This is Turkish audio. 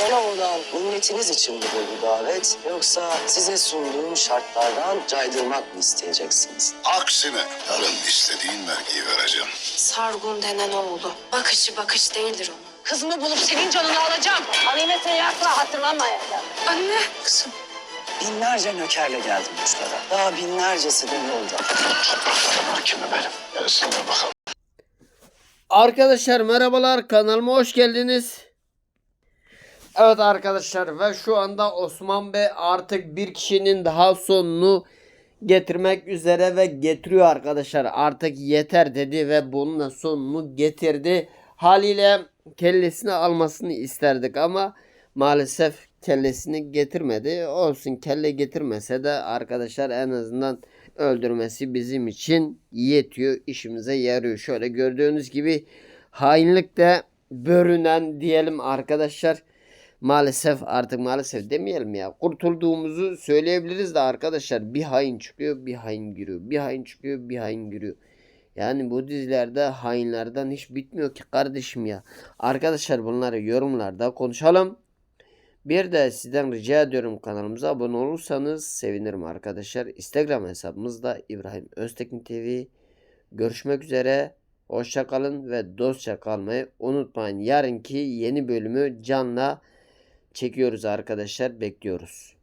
Yalova'dan milletiniz için midir bu davet? Yoksa size sunduğum şartlardan caydırmak mı isteyeceksiniz? Aksine yarın istediğin vergiyi vereceğim. Sargun denen oğlu. Bakışı bakış değildir onun. Kızımı bulup senin canını alacağım. Hanimete yakla hatırlamayacağım. Anne. Kızım, binlerce nökerle geldim uçlara. Daha binlercesi de yolda. Topraklarım hakimi benim. Gelsinler bakalım. Arkadaşlar merhabalar kanalıma hoş geldiniz. Evet arkadaşlar ve şu anda Osman Bey artık bir kişinin daha sonunu getirmek üzere ve getiriyor arkadaşlar. Artık yeter dedi ve bunun sonunu getirdi. Haliyle kellesini almasını isterdik ama maalesef kellesini getirmedi. Olsun kelle getirmese de arkadaşlar en azından öldürmesi bizim için yetiyor. işimize yarıyor. Şöyle gördüğünüz gibi hainlik de börünen diyelim arkadaşlar. Maalesef artık maalesef demeyelim ya. Kurtulduğumuzu söyleyebiliriz de arkadaşlar bir hain çıkıyor bir hain giriyor. Bir hain çıkıyor bir hain giriyor. Yani bu dizilerde hainlerden hiç bitmiyor ki kardeşim ya. Arkadaşlar bunları yorumlarda konuşalım. Bir de sizden rica ediyorum kanalımıza abone olursanız sevinirim arkadaşlar. Instagram hesabımız da İbrahim Öztekin TV. Görüşmek üzere. Hoşça kalın ve dostça kalmayı unutmayın. Yarınki yeni bölümü canla çekiyoruz arkadaşlar. Bekliyoruz.